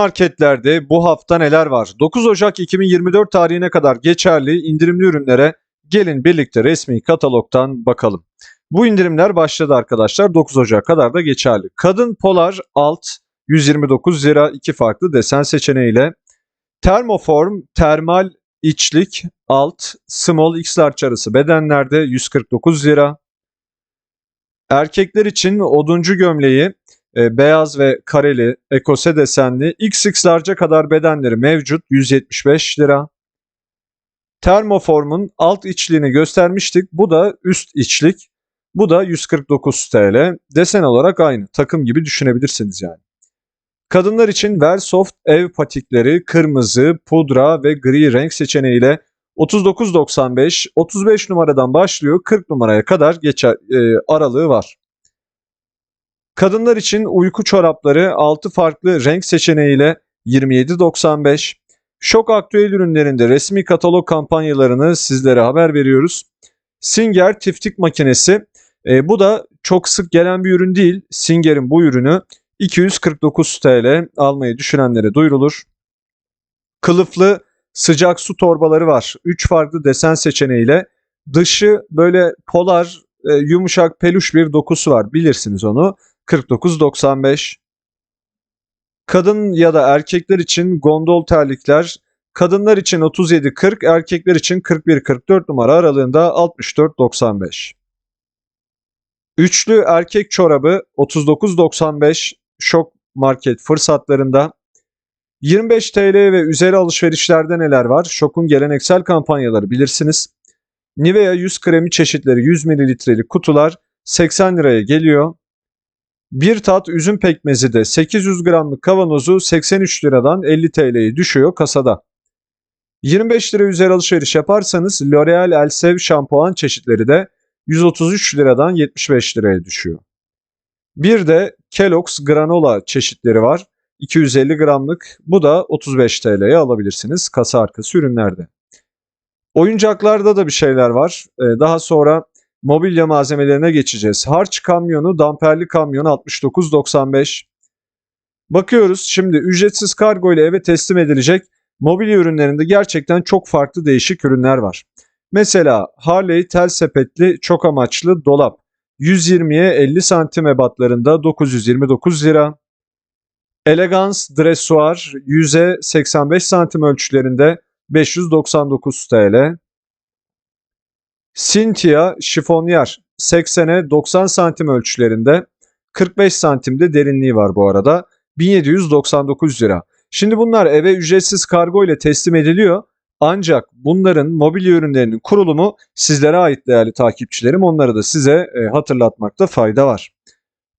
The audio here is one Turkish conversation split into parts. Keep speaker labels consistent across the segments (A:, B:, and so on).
A: Marketlerde bu hafta neler var? 9 Ocak 2024 tarihine kadar geçerli indirimli ürünlere gelin birlikte resmi katalogdan bakalım. Bu indirimler başladı arkadaşlar. 9 Ocak kadar da geçerli. Kadın polar alt 129 lira iki farklı desen seçeneğiyle. Termoform termal içlik alt small x large arası bedenlerde 149 lira. Erkekler için oduncu gömleği e, beyaz ve kareli ekose desenli XX'larca kadar bedenleri mevcut 175 lira. Termoform'un alt içliğini göstermiştik. Bu da üst içlik. Bu da 149 TL. Desen olarak aynı. Takım gibi düşünebilirsiniz yani. Kadınlar için Versoft ev patikleri kırmızı, pudra ve gri renk seçeneğiyle 39.95 35 numaradan başlıyor 40 numaraya kadar geçer, e, aralığı var. Kadınlar için uyku çorapları 6 farklı renk seçeneğiyle 27.95. Şok aktüel ürünlerinde resmi katalog kampanyalarını sizlere haber veriyoruz. Singer tiftik makinesi. E, bu da çok sık gelen bir ürün değil. Singer'in bu ürünü 249 TL almayı düşünenlere duyurulur. Kılıflı sıcak su torbaları var. 3 farklı desen seçeneğiyle. Dışı böyle polar e, yumuşak peluş bir dokusu var. Bilirsiniz onu. 49.95. Kadın ya da erkekler için gondol terlikler kadınlar için 37.40, erkekler için 41.44 numara aralığında 64.95. Üçlü erkek çorabı 39.95 şok market fırsatlarında. 25 TL ve üzeri alışverişlerde neler var? Şok'un geleneksel kampanyaları bilirsiniz. Nivea yüz kremi çeşitleri 100 mililitrelik kutular 80 liraya geliyor. Bir tat üzüm pekmezi de 800 gramlık kavanozu 83 liradan 50 TL'ye düşüyor kasada. 25 lira üzeri alışveriş yaparsanız L'Oreal Elsev şampuan çeşitleri de 133 liradan 75 liraya düşüyor. Bir de Kellogg's granola çeşitleri var. 250 gramlık. Bu da 35 TL'ye alabilirsiniz kasa arkası ürünlerde. Oyuncaklarda da bir şeyler var. Ee, daha sonra mobilya malzemelerine geçeceğiz. Harç kamyonu, damperli kamyon 69.95. Bakıyoruz şimdi ücretsiz kargo ile eve teslim edilecek mobilya ürünlerinde gerçekten çok farklı değişik ürünler var. Mesela Harley tel sepetli çok amaçlı dolap 120'ye 50 santim ebatlarında 929 lira. Elegance dressuar 100'e 85 santim ölçülerinde 599 TL. Cynthia şifonyer 80'e 90 santim ölçülerinde 45 santimde derinliği var bu arada 1799 lira. Şimdi bunlar eve ücretsiz kargo ile teslim ediliyor. Ancak bunların mobilya ürünlerinin kurulumu sizlere ait değerli takipçilerim. Onları da size e, hatırlatmakta fayda var.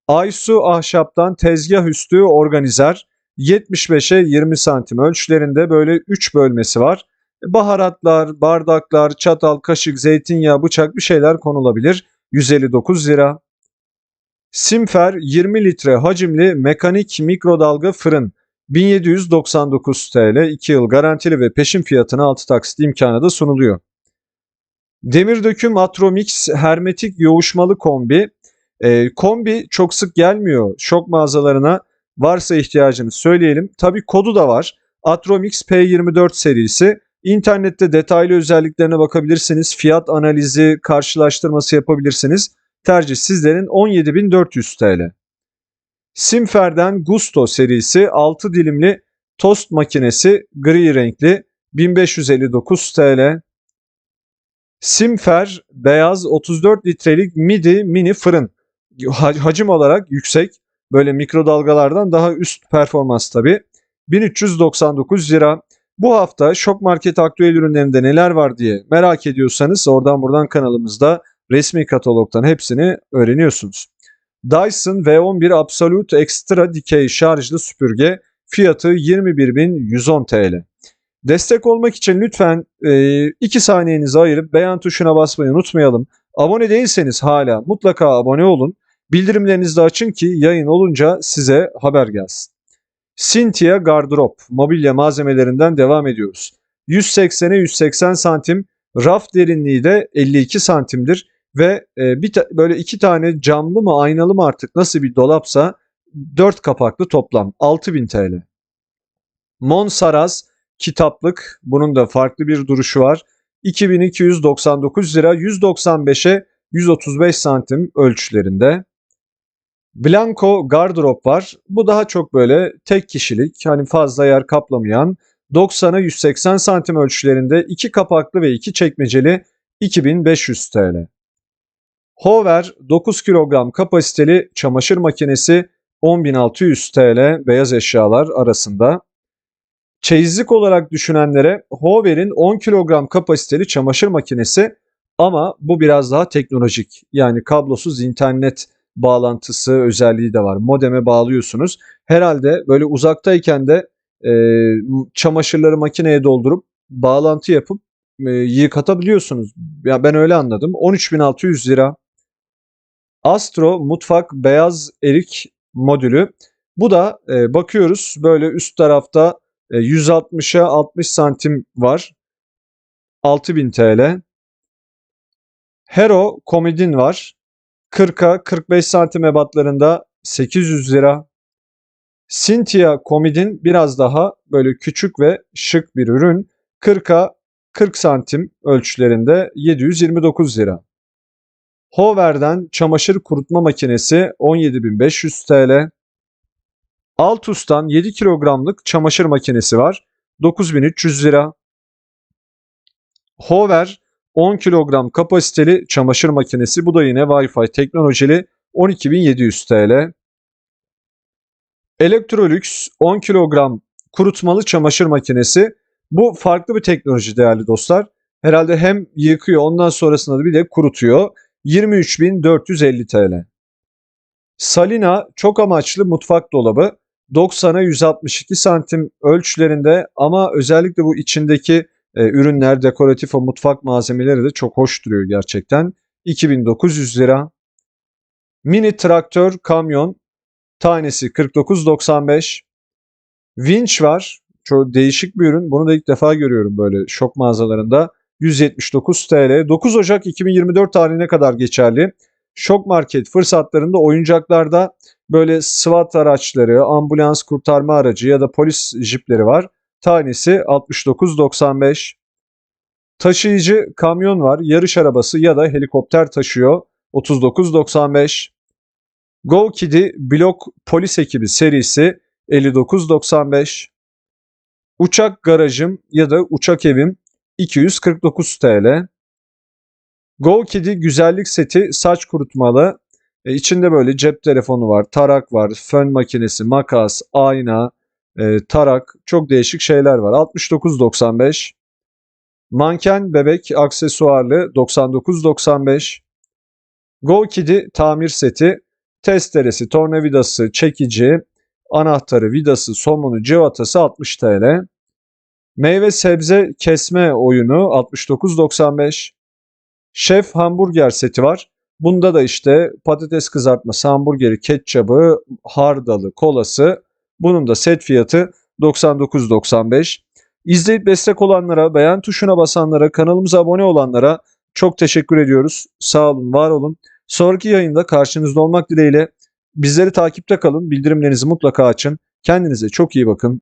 A: Aysu ahşaptan tezgah üstü organizer 75'e 20 santim ölçülerinde böyle 3 bölmesi var. Baharatlar, bardaklar, çatal, kaşık, zeytinyağı, bıçak bir şeyler konulabilir. 159 lira. Simfer 20 litre hacimli mekanik mikrodalga fırın 1799 TL 2 yıl garantili ve peşin fiyatına 6 taksit imkanı da sunuluyor. Demir döküm Atromix hermetik yoğuşmalı kombi. E, kombi çok sık gelmiyor şok mağazalarına. Varsa ihtiyacınız söyleyelim. Tabi kodu da var. Atromix P24 serisi. İnternette detaylı özelliklerine bakabilirsiniz. Fiyat analizi, karşılaştırması yapabilirsiniz. Tercih sizlerin 17.400 TL. Simfer'den Gusto serisi 6 dilimli tost makinesi gri renkli 1559 TL. Simfer beyaz 34 litrelik midi mini fırın. Hacim olarak yüksek. Böyle mikrodalgalardan daha üst performans tabi. 1399 lira. Bu hafta Şok Market aktüel ürünlerinde neler var diye merak ediyorsanız oradan buradan kanalımızda resmi katalogdan hepsini öğreniyorsunuz. Dyson V11 Absolute Extra dikey şarjlı süpürge fiyatı 21.110 TL. Destek olmak için lütfen 2 e, saniyenizi ayırıp beğen tuşuna basmayı unutmayalım. Abone değilseniz hala mutlaka abone olun. Bildirimlerinizi de açın ki yayın olunca size haber gelsin. Cynthia Gardrop mobilya malzemelerinden devam ediyoruz. 180'e 180 santim, raf derinliği de 52 santimdir ve e, bir böyle iki tane camlı mı aynalı mı artık nasıl bir dolapsa 4 kapaklı toplam 6000 TL. Monsaraz kitaplık. Bunun da farklı bir duruşu var. 2299 lira 195'e 135 santim ölçülerinde. Blanco gardırop var. Bu daha çok böyle tek kişilik hani fazla yer kaplamayan 90'a 180 santim ölçülerinde iki kapaklı ve iki çekmeceli 2500 TL. Hover 9 kilogram kapasiteli çamaşır makinesi 10.600 TL beyaz eşyalar arasında. Çeyizlik olarak düşünenlere Hover'in 10 kilogram kapasiteli çamaşır makinesi ama bu biraz daha teknolojik. Yani kablosuz internet bağlantısı özelliği de var. Modeme bağlıyorsunuz. Herhalde böyle uzaktayken de e, çamaşırları makineye doldurup bağlantı yapıp e, yıkatabiliyorsunuz. Ya ben öyle anladım. 13.600 lira. Astro mutfak beyaz erik modülü. Bu da e, bakıyoruz böyle üst tarafta e, 160'a 60 santim var. 6000 TL. Hero komodin var. 40'a 45 santim ebatlarında 800 lira. Cynthia komodin biraz daha böyle küçük ve şık bir ürün. 40'a 40 santim ölçülerinde 729 lira. Hover'den çamaşır kurutma makinesi 17.500 TL. Altus'tan 7 kilogramlık çamaşır makinesi var. 9300 lira. Hover 10 kilogram kapasiteli çamaşır makinesi. Bu da yine Wi-Fi teknolojili 12.700 TL. Electrolux 10 kilogram kurutmalı çamaşır makinesi. Bu farklı bir teknoloji değerli dostlar. Herhalde hem yıkıyor ondan sonrasında da bir de kurutuyor. 23.450 TL. Salina çok amaçlı mutfak dolabı 90'a 162 santim ölçülerinde ama özellikle bu içindeki e, ürünler, dekoratif o mutfak malzemeleri de çok hoş duruyor gerçekten. 2900 lira. Mini traktör, kamyon tanesi 49.95. Vinç var. Çok değişik bir ürün. Bunu da ilk defa görüyorum böyle şok mağazalarında. 179 TL. 9 Ocak 2024 tarihine kadar geçerli. Şok market fırsatlarında oyuncaklarda böyle SWAT araçları, ambulans kurtarma aracı ya da polis jipleri var. Tanesi 69.95. Taşıyıcı kamyon var. Yarış arabası ya da helikopter taşıyor. 39.95. Go Kid'i Blok Polis Ekibi serisi 59.95. Uçak garajım ya da uçak evim 249 TL. Go güzellik seti saç kurutmalı. E, içinde böyle cep telefonu var, tarak var, fön makinesi, makas, ayna, e, tarak çok değişik şeyler var. 69.95. Manken bebek aksesuarlı 99.95. Go Kid'i tamir seti, testeresi, tornavidası, çekici, anahtarı, vidası, somunu, civatası 60 TL. Meyve sebze kesme oyunu 69.95. Şef hamburger seti var. Bunda da işte patates kızartması, hamburgeri, ketçabı, hardalı, kolası. Bunun da set fiyatı 99.95. İzleyip destek olanlara, beğen tuşuna basanlara, kanalımıza abone olanlara çok teşekkür ediyoruz. Sağ olun, var olun. Sonraki yayında karşınızda olmak dileğiyle bizleri takipte kalın. Bildirimlerinizi mutlaka açın. Kendinize çok iyi bakın.